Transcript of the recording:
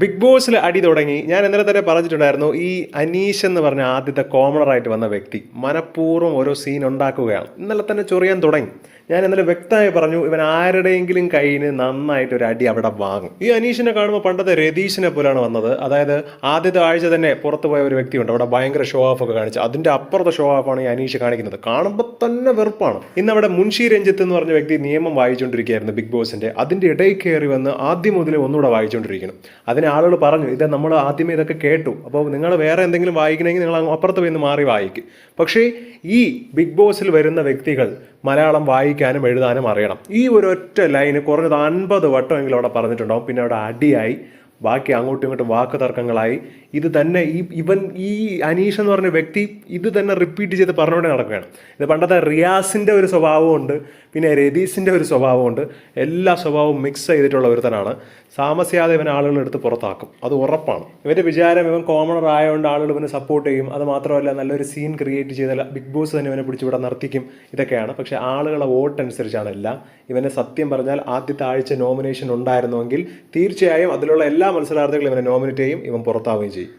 Big ബോസിൽ അടി തുടങ്ങി. ഞാൻ ഇന്നലെ തന്നെ പറഞ്ഞിട്ടുണ്ടായിരുന്നു ഈ അനീഷ് എന്ന് പറഞ്ഞ ആദ്യത്തെ കോമണറായിട്ട് വന്ന വ്യക്തി മനഃപൂർവം ഓരോ സീൻ ഉണ്ടാക്കുകയാണ്. ഇന്നലെ തന്നെ ചൊറിയാൻ തുടങ്ങി. ഞാൻ ഇന്നലെ വ്യക്തമായി പറഞ്ഞു ഇവൻ ആരുടെയെങ്കിലും കയ്യിൽ നിന്ന് നന്നായിട്ട് ഒരു അടി അവിടെ വാങ്ങും. ഈ അനീഷിനെ കാണുമ്പോൾ പണ്ടത്തെ രതീഷിനെ പോലെയാണ് വന്നത്. അതായത് ആദ്യത്തെ ആഴ്ച തന്നെ പുറത്തു പോയ ഒരു വ്യക്തിയുണ്ട്. അവിടെ ഭയങ്കര ഷോ ഓഫ് ഒക്കെ കാണിച്ചു. അതിന്റെ അപ്പുറത്തെ ഷോ ഓഫ് ആണ് ഈ അനീഷ് കാണിക്കുന്നത്. കാണുമ്പോൾ തന്നെ വെറുപ്പാണ്. ഇന്ന് അവിടെ മുൻഷി രഞ്ജിത്ത് എന്ന് പറഞ്ഞ വ്യക്തി നിയമം വായിച്ചുകൊണ്ടിരിക്കുകയായിരുന്നു ബിഗ് ബോസിന്റെ അതിന്റെ ഇടയിൽ കയറി വന്ന് ആദ്യം മുതൽ ഒന്നുകൂടെ വായിച്ചുകൊണ്ടിരിക്കണം അതിന് ആളുകൾ പറഞ്ഞു ഇത് നമ്മൾ ആദ്യമേ ഇതൊക്കെ കേട്ടു. അപ്പോൾ നിങ്ങൾ വേറെ എന്തെങ്കിലും വായിക്കണമെങ്കിൽ നിങ്ങൾ അപ്പുറത്ത് പോയി മാറി വായിക്കും. പക്ഷേ ഈ ബിഗ് ബോസിൽ വരുന്ന വ്യക്തികൾ മലയാളം വായിക്കാനും എഴുതാനും അറിയണം. ഈ ഒരു ഒറ്റ ലൈന് കുറഞ്ഞത് അൻപത് വട്ടമെങ്കിലും അവിടെ പറഞ്ഞിട്ടുണ്ടാവും. പിന്നെ അവിടെ അടിയായി. ബാക്കി അങ്ങോട്ടും ഇങ്ങോട്ടും വാക്ക് തർക്കങ്ങളായി. ഇത് തന്നെ ഈ ഇവൻ ഈ അനീഷ് എന്ന് പറഞ്ഞ വ്യക്തി ഇത് തന്നെ റിപ്പീറ്റ് ചെയ്ത് പറഞ്ഞുകൊണ്ട് നടക്കുകയാണ്. ഇത് പണ്ടത്തെ റിയാസിന്റെ ഒരു സ്വഭാവമുണ്ട് പിന്നെ രതീസിന്റെ ഒരു സ്വഭാവമുണ്ട് എല്ലാ സ്വഭാവവും മിക്സ് ചെയ്തിട്ടുള്ള ഒരുത്തനാണ്. താമസിയാതെ ഇവൻ ആളുകൾ എടുത്ത് പുറത്താക്കും. അത് ഉറപ്പാണ്. ഇവന്റെ വിചാരം ഇവൻ കോമണർ ആയതുകൊണ്ട് ആളുകൾ ഇവനെ സപ്പോർട്ട് ചെയ്യും. അത് മാത്രമല്ല നല്ലൊരു സീൻ ക്രിയേറ്റ് ചെയ്താൽ ബിഗ് ബോസ് തന്നെ ഇവനെ പിടിച്ച് ഇവിടെ നിർത്തിക്കും. ഇതൊക്കെയാണ്. പക്ഷേ ആളുകളെ വോട്ട് അനുസരിച്ചാണ് എല്ലാം. ഇവനെ സത്യം പറഞ്ഞാൽ ആദ്യത്തെ ആഴ്ച നോമിനേഷൻ ഉണ്ടായിരുന്നുവെങ്കിൽ തീർച്ചയായും അതിലുള്ള എല്ലാ മത്സരാർത്ഥികളും ഇവനെ നോമിനേറ്റ് ചെയ്യും ഇവൻ പുറത്താവുകയും ചെയ്യും.